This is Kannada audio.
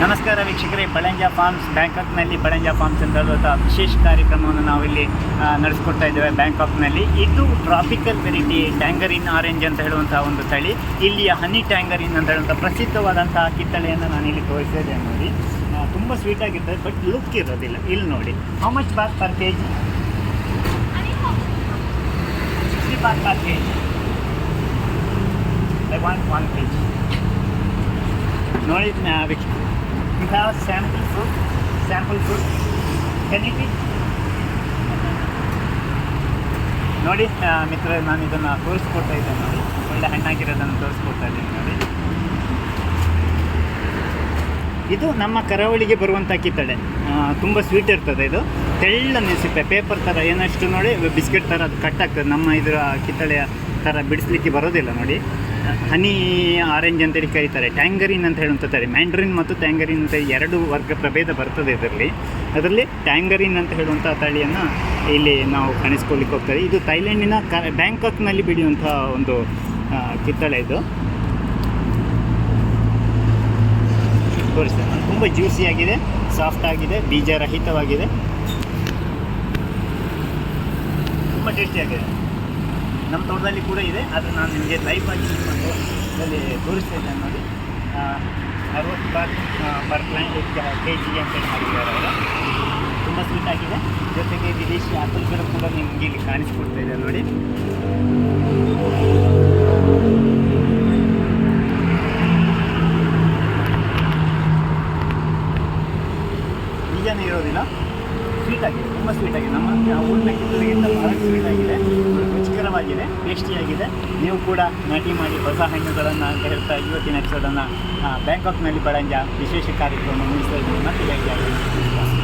ನಮಸ್ಕಾರ ವೀಕ್ಷಕರೇ ಬಳಂಜ ಫಾರ್ಮ್ಸ್, ಬ್ಯಾಂಕಾಕ್ನಲ್ಲಿ ಬಳಂಜ ಫಾರ್ಮ್ಸ್ ಅಂತ ಹೇಳುವಂಥ ವಿಶೇಷ ಕಾರ್ಯಕ್ರಮವನ್ನು ನಾವಿಲ್ಲಿ ನಡೆಸ್ಕೊಡ್ತಾ ಇದ್ದೇವೆ ಬ್ಯಾಂಕಾಕ್ನಲ್ಲಿ. ಇದು ಟ್ರಾಪಿಕಲ್ ವೆರೈಟಿ ಟ್ಯಾಂಗರಿನ್ ಆರೆಂಜ್ ಅಂತ ಹೇಳುವಂಥ ಒಂದು ತಳಿ. ಇಲ್ಲಿಯ ಹನಿ ಟ್ಯಾಂಗರಿನ್ ಅಂತ ಹೇಳುವಂಥ ಪ್ರಸಿದ್ಧವಾದಂತಹ ಕಿತ್ತಳೆಯನ್ನು ನಾನು ಇಲ್ಲಿ ತೋರಿಸಿದ್ದೇನೆ ನೋಡಿ. ತುಂಬ ಸ್ವೀಟ್ ಆಗಿರ್ತದೆ ಬಟ್ ಲುಕ್ ಇರೋದಿಲ್ಲ. ಇಲ್ಲಿ ನೋಡಿ. How much bath per K G bath I want one K G we have sample fruit? Sample fruit? Can you eat? ನೋಡಿ ಮಿತ್ರ ನಾನು ಇದನ್ನು ತೋರಿಸ್ಕೊಡ್ತಾ ಇದ್ದೇನೆ ನೋಡಿ. ಒಳ್ಳೆ ಹಣ್ಣಾಗಿರೋದನ್ನು ತೋರಿಸ್ಕೊಡ್ತಾ ಇದ್ದೀನಿ ನೋಡಿ. ಇದು ನಮ್ಮ ಕರಾವಳಿಗೆ ಬರುವಂಥ ಕಿತ್ತಳೆ. ತುಂಬ ಸ್ವೀಟ್ ಇರ್ತದೆ ಇದು. ತೆಳ್ಳನೆ ಸಿಪ್ಪೆ ಪೇಪರ್ ಥರ ಏನಷ್ಟು ನೋಡಿ, ಬಿಸ್ಕೆಟ್ ಥರ ಅದು ಕಟ್ ಆಗ್ತದೆ. ನಮ್ಮ ಇದರ ಕಿತ್ತಳೆಯ ಥರ ಬಿಡಿಸ್ಲಿಕ್ಕೆ ಬರೋದಿಲ್ಲ ನೋಡಿ. ಹನಿ ಆರೆಂಜ್ ಅಂತೇಳಿ ಕರೀತಾರೆ. ಟ್ಯಾಂಗರಿನ್ ಅಂತ ಹೇಳುವಂಥ ತಳಿ ಮ್ಯಾಂಡ್ರಿನ್ ಮತ್ತು ಟ್ಯಾಂಗರಿನ್ ಅಂತ ಎರಡು ವರ್ಗ ಪ್ರಭೇದ ಬರ್ತದೆ ಇದರಲ್ಲಿ. ಅದರಲ್ಲಿ ಟ್ಯಾಂಗರಿನ್ ಅಂತ ಹೇಳುವಂಥ ತಳಿಯನ್ನು ಇಲ್ಲಿ ನಾವು ಕಾಣಿಸ್ಕೊಳ್ಳಿಕ್ಕೆ ಹೋಗ್ತಾರೆ ಇದು ಥೈಲ್ಯಾಂಡಿನ ಕ, ಬ್ಯಾಂಕಾಕ್ನಲ್ಲಿ ಬೆಳೆಯುವಂಥ ಒಂದು ಕಿತ್ತಳೆ ಇದು. ತೋರಿಸ್ತೇನೆ. ತುಂಬ ಜ್ಯೂಸಿಯಾಗಿದೆ ಸಾಫ್ಟ್ ಆಗಿದೆ, ಬೀಜರಹಿತವಾಗಿದೆ. ತುಂಬ ಟೇಸ್ಟಿಯಾಗಿದೆ ನಮ್ಮ ತೋಟದಲ್ಲಿ ಕೂಡ ಇದೆ, ಆದರೆ ನಾನು ನಿಮಗೆ ಲೈವ್ ಆಗಿ ಇಟ್ಕೊಂಡು ಇದರಲ್ಲಿ ತೋರಿಸ್ತಾ ಇದ್ದೇನೆ ನೋಡಿ ಅರವತ್ತು bar per plant K G ಅಂತೇಳಿ ಮಾಡಿದ್ದಾರೆ ಅವರು. ತುಂಬ ಸ್ವೀಟ್ ಆಗಿದೆ. ಜೊತೆಗೆ ವಿದೇಶಿ ಆಪಲ್ಗಳು ಕೂಡ ನಿಮಗೆ ಇಲ್ಲಿ ಕಾಣಿಸ್ಕೊಡ್ತಾ ಇದೆ ನೋಡಿ. ಬೀಜನೇ ಇರೋದಿಲ್ಲ. ಸ್ವೀಟ್ ಆಗಿದೆ, ತುಂಬ ಸ್ವೀಟ್ ಆಗಿದೆ. ನಮ್ಮ ಊರಿನ ಕಿತ್ತಲಿಗಿಂತ ಬಹಳ ಸ್ವೀಟ್ ಆಗಿದೆ ರುಚಿಕರವಾಗಿದೆ ಟೇಸ್ಟಿಯಾಗಿದೆ ನೀವು ಕೂಡ ನಾಟಿ ಮಾಡಿ ಹೊಸ ಹಣ್ಣುಗಳನ್ನು ಅಂತ ಹೇಳ್ತಾ ಇವತ್ತಿನ ಎಪಿಸೋಡನ್ನು ಬ್ಯಾಂಕಾಕ್ನಲ್ಲಿ ಬಡಂಜ ವಿಶೇಷ ಕಾರ್ಯಕ್ರಮ ಮುಗಿಸ್ತಾ ಇದ್ದೀನಿ. ಮತ್ತೆ